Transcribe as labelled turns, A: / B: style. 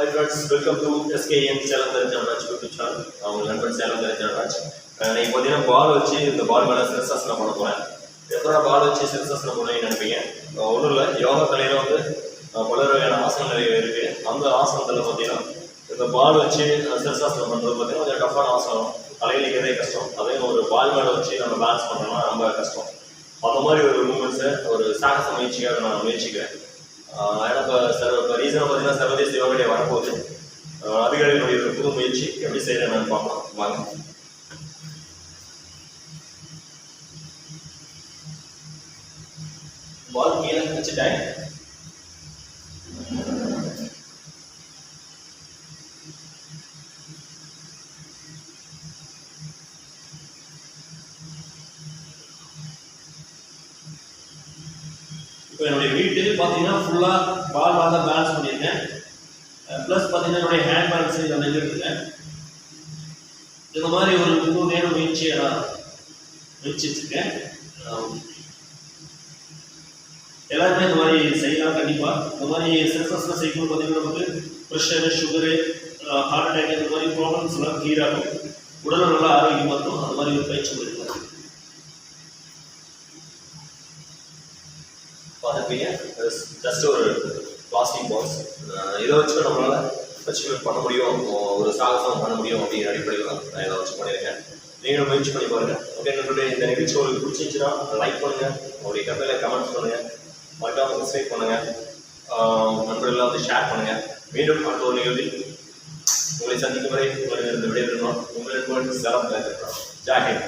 A: Hi friends welcome to SKM Salem Tharanjaraj YouTube channel அவங்க நண்பன் சேலம் தரஞ்சராஜ் நீங்கள் பார்த்தீங்கன்னா பால் வச்சு இந்த பால் மேலே சிரசாசனம் பண்ண போகிறேன் எத்தனை பால் வச்சு சிரசாசனம் பண்ணுவீங்கன்னு நினைப்பீங்க? ஒன்றும் இல்லை யோகா கலையில் வந்து பல வகையான ஆசனம் ஆசனங்கள் இருக்குது அந்த ஆசனத்தில் பார்த்தீங்கன்னா இந்த பால் வச்சு சிரசாசனம் பண்ணுறது பார்த்தீங்கன்னா கொஞ்சம் டஃப்பான ஆசனம். தலையிலிக்கிறதே கஷ்டம். அதே ஒரு பால் மேலே வச்சு நம்ம பேலன்ஸ் பண்ணோம்னா ரொம்ப கஷ்டம். அந்த மாதிரி ஒரு மூமெண்ட்ஸை ஒரு சாகச முயற்சியாக நான் முயற்சிக்கிறேன். ஆஹ் ஏன்னா ரீசனாக பார்த்தீங்கன்னா சர்வதேச யோகா டே வரப்போகுது. ஆஹ் அதிகாரிகளுடைய ஒரு புது முயற்சி எப்படி செய்கிறேன் நான் பார்க்கலாம். வாங்க. வாழ்க்கையில் கீழே இப்போ என்னுடைய வீட்டு பார்த்தீங்கன்னா ஃபுல்லாக பால் பால் தான் பேலன்ஸ் பண்ணியிருக்கேன். ப்ளஸ் பார்த்தீங்கன்னா என்னுடைய ஹேண்ட் பேலன்ஸ் இதில் நின்றுட்டுருக்கேன் இந்த மாதிரி ஒரு மூணு நேரம் முயற்சியை நான் முயற்சிச்சிருக்கேன். எல்லாருமே இந்த மாதிரி செய்யலாம் கண்டிப்பாக இந்த மாதிரி சென்சஸ்லாம் செய்யும்போது பார்த்தீங்கன்னா நமக்கு ப்ரெஷரு சுகரு ஹார்ட் அட்டாக் இந்த மாதிரி ப்ராப்ளம்ஸ்லாம் எல்லாம் clear ஆகும். உடலும் நல்லா ஆரோக்கியமாக இருக்கும். அந்த மாதிரி ஒரு பயிற்சி பார்த்துருப்பீங்க. ஜஸ்ட் ஒரு பிளாஸ்டிக் பாக்ஸ் இதை வச்சு நம்மளால் அச்சீவ்மெண்ட் பண்ண முடியும். ஒரு சாகசம் பண்ண முடியும் அப்படிங்கிற அடிப்படையில் தான் நான் இதை வச்சு பண்ணியிருக்கேன். நீங்களும் முயற்சி பண்ணி பாருங்கள் ஓகே என்னுடைய இந்த நிகழ்ச்சி உங்களுக்கு பிடிச்சிருந்துச்சுன்னா லைக் பண்ணுங்கள் உங்களுடைய கதையில் கமெண்ட்ஸ் பண்ணுங்கள் மட்டும் சப்ஸ்கிரைப் பண்ணுங்கள் ஆஹ் நண்பர்கள்லாம் வந்து ஷேர் பண்ணுங்கள் மீண்டும் அடுத்த ஒரு நிகழ்வில் உங்களை சந்திக்கும் வரை உங்களிடம் விடைபெறுகிறோம். உங்கள் நண்பர்கள் சரம் ஜாகிர்